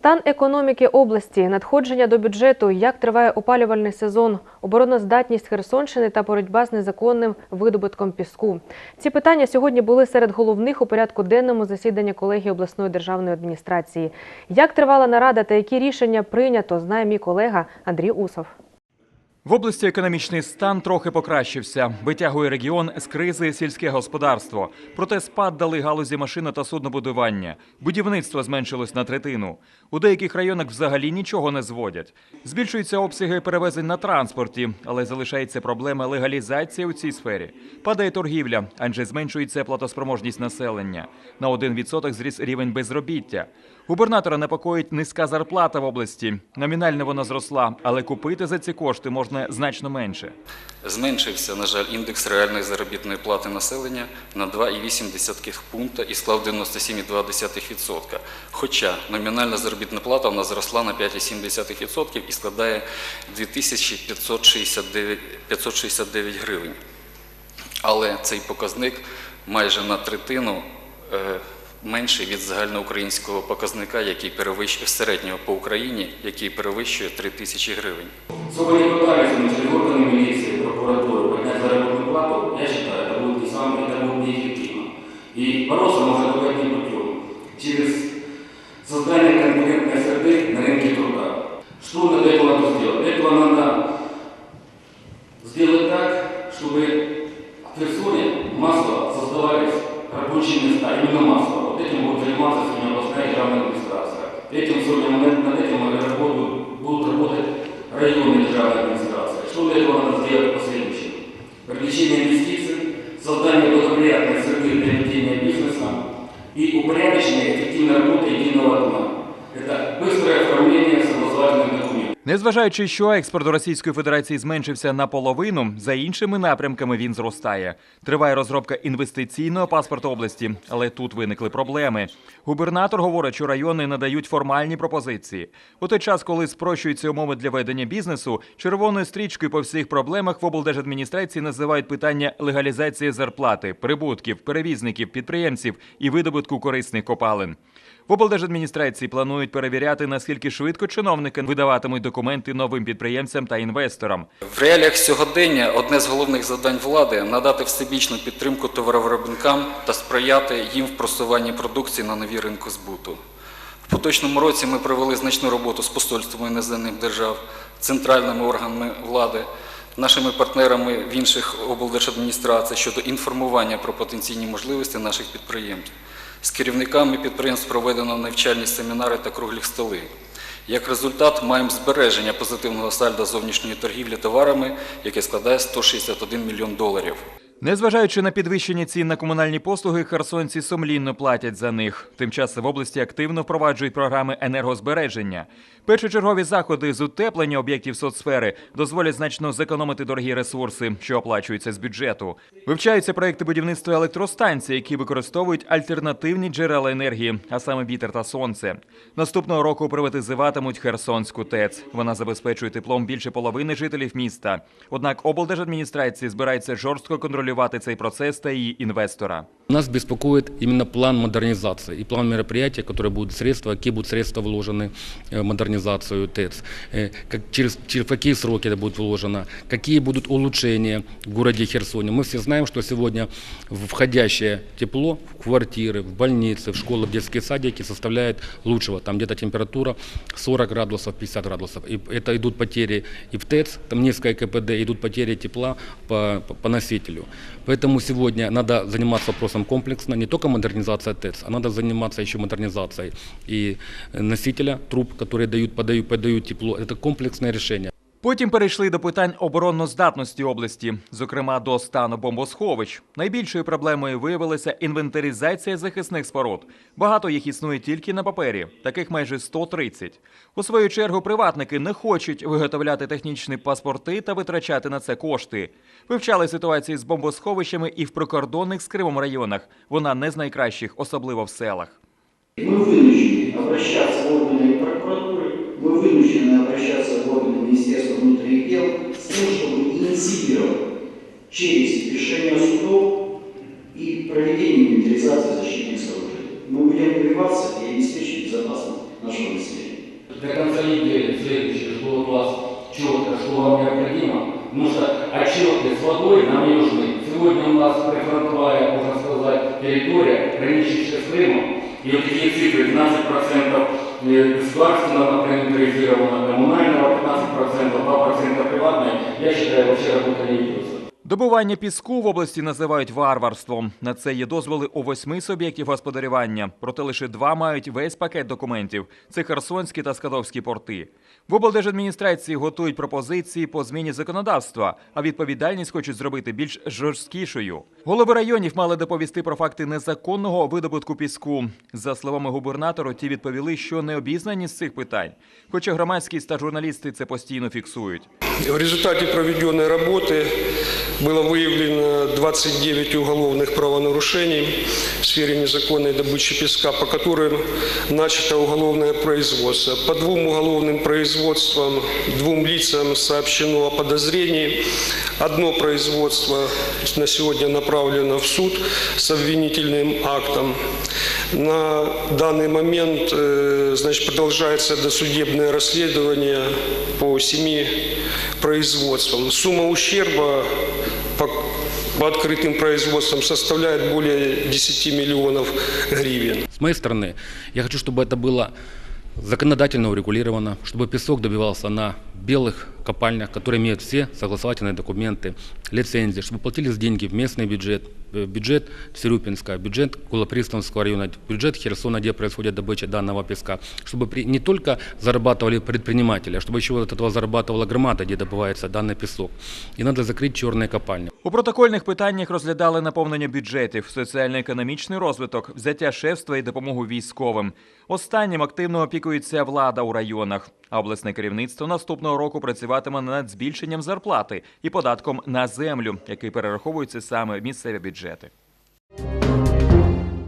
Стан економіки області, надходження до бюджету, як триває опалювальний сезон, обороноздатність Херсонщини та боротьба з незаконним видобутком піску. Ці питання сьогодні були серед головних у порядку денному засідання колегії обласної державної адміністрації. Як тривала нарада та які рішення прийнято, знає мій колега Андрій Усов. В області економічний стан трохи покращився. Витягує регіон з кризи сільське господарство. Проте спад дали галузі машини та суднобудування. Будівництво зменшилось на третину. У деяких районах взагалі нічого не зводять. Збільшуються обсяги перевезень на транспорті, але залишається проблема легалізації у цій сфері. Падає торгівля, адже зменшується платоспроможність населення. На 1% зріс рівень безробіття. Губернатора непокоїть низька зарплата в області. Номінально вона зросла, але купити за ці кошти можна значно менше. Зменшився, на жаль, індекс реальної заробітної плати населення на 2,8 пункта і склав 97,2%. Хоча номінальна заробітна плата в нас зросла на 5,7% і складає 2569 569 гривень. Але цей показник майже на третину е, менший від загальноукраїнського показника, який перевищує середнього по Україні, який перевищує 3 тисячі гривень. Сколько не пытались мы через органы милиции, прокуратуры поднять заработную плату, я считаю, это будет не самое, это будет неэффективно. И Незважаючи, що експорт до Російської Федерації зменшився наполовину, за іншими напрямками він зростає. Триває розробка інвестиційного паспорту області, але тут виникли проблеми. Губернатор говорить, що райони надають формальні пропозиції. У той час, коли спрощуються умови для ведення бізнесу, червоною стрічкою по всіх проблемах в облдержадміністрації називають питання легалізації зарплати, прибутків, перевізників, підприємців і видобутку корисних копалин. В облдержадміністрації планують перевіряти, наскільки швидко чиновники видаватимуть документи новим підприємцям та інвесторам. В реаліях сьогодення одне з головних завдань влади надати всебічну підтримку товаровиробникам та сприяти їм в просуванні продукції на нові ринки збуту. В поточному році ми провели значну роботу з посольствами іноземних держав, центральними органами влади, нашими партнерами в інших облдержадміністрацій щодо інформування про потенційні можливості наших підприємств. З керівниками підприємств проведено навчальні семінари та круглі столи. Як результат, маємо збереження позитивного сальда зовнішньої торгівлі товарами, яке складає 161 мільйон доларів. Незважаючи на підвищення цін на комунальні послуги, херсонці сумлінно платять за них. Тим часом в області активно впроваджують програми енергозбереження. Першочергові заходи з утеплення об'єктів соцсфери дозволять значно зекономити дорогі ресурси, що оплачуються з бюджету. Вивчаються проекти будівництва електростанцій, які використовують альтернативні джерела енергії, а саме вітер та сонце. Наступного року приватизуватимуть Херсонську ТЕЦ. Вона забезпечує теплом більше половини жителів міста. Однак облдержадміністрації збирається жорстко контролювати цей процес та її інвестора. Нас беспокоит именно план модернизации и план мероприятия, которые будут средства, какие будут средства вложены э, в модернизацию ТЭЦ, э, как, через, через какие сроки это будет вложено, какие будут улучшения в городе Херсоне. Мы все знаем, что сегодня входящее тепло в квартиры, в больницы, в школы, в детские садики составляет лучшего. Там где-то температура 40 градусов, 50 градусов. И это идут потери и в ТЭЦ, там низкое КПД, идут потери тепла по, по, по носителю. Поэтому сегодня надо заниматься вопросом комплексно, не только модернизация ТЭЦ, а надо заниматься еще модернизацией и носителя труб, которые дают, подают, подают тепло. Это комплексное решение. Потім перейшли до питань оборонноздатності області, зокрема до стану бомбосховищ. Найбільшою проблемою виявилася інвентаризація захисних споруд. Багато їх існує тільки на папері, таких майже 130. У свою чергу приватники не хочуть виготовляти технічні паспорти та витрачати на це кошти. Вивчали ситуацію з бомбосховищами і в прикордонних з Кримом районах. Вона не з найкращих, особливо в селах. Мы вынуждены обращаться в органы прокуратуры, Мы вынуждены обращаться в органы Министерства внутренних дел с тем, чтобы инициировать через решение судов и проведение инвентаризации защитных сооружений. Мы будем добиваться и обеспечить безопасность нашего населения. до конца недели, следующее, что у вас четко, что вам необходимо, потому что отчеты с водой нам нужны. Сегодня у нас прифронтовая, можно сказать, территория, граничащая с Крымом, и вот такие цифры, 12% государственного проинвентаризировано, коммунального 15%, 2% приватное, я считаю, вообще работа не ведется. Добування піску в області називають варварством. На це є дозволи у восьми суб'єктів господарювання, проте лише два мають весь пакет документів це Херсонські та Скадовські порти. В облдержадміністрації готують пропозиції по зміні законодавства, а відповідальність хочуть зробити більш жорсткішою. Голови районів мали доповісти про факти незаконного видобутку піску. За словами губернатора, ті відповіли, що не обізнані з цих питань. Хоча громадськість та журналісти це постійно фіксують. В результате проведенной работы было выявлено 29 уголовных правонарушений в сфере незаконной добычи песка, по которым начато уголовное производство. По двум уголовным производствам двум лицам сообщено о подозрении. Одно производство на сегодня направлено в суд с обвинительным актом. На данный момент э, значит, продолжается досудебное расследование по семи производствам. Сумма ущерба по, по открытым производствам составляет более 10 миллионов гривен. С моей стороны, я хочу, чтобы это было законодательно урегулировано, чтобы песок добивался на белых копальнях, которые имеют все согласовательные документы, лицензии, чтобы платились деньги в местный бюджет, э, бюджет Сирюпинска, бюджет Кулапристанского района, бюджет Херсона, где происходит добыча данного песка, чтобы при- не только зарабатывали предприниматели, а чтобы еще от этого зарабатывала громада, где добывается данный песок. И надо закрыть черные копальни. У протокольних питаннях розглядали наповнення бюджетів, соціально-економічний розвиток, взяття шефства і допомогу військовим. Останнім активно опікується влада у районах. А обласне керівництво наступного року працюватиме над збільшенням зарплати і податком на землю, який перераховується саме в місцеві бюджети.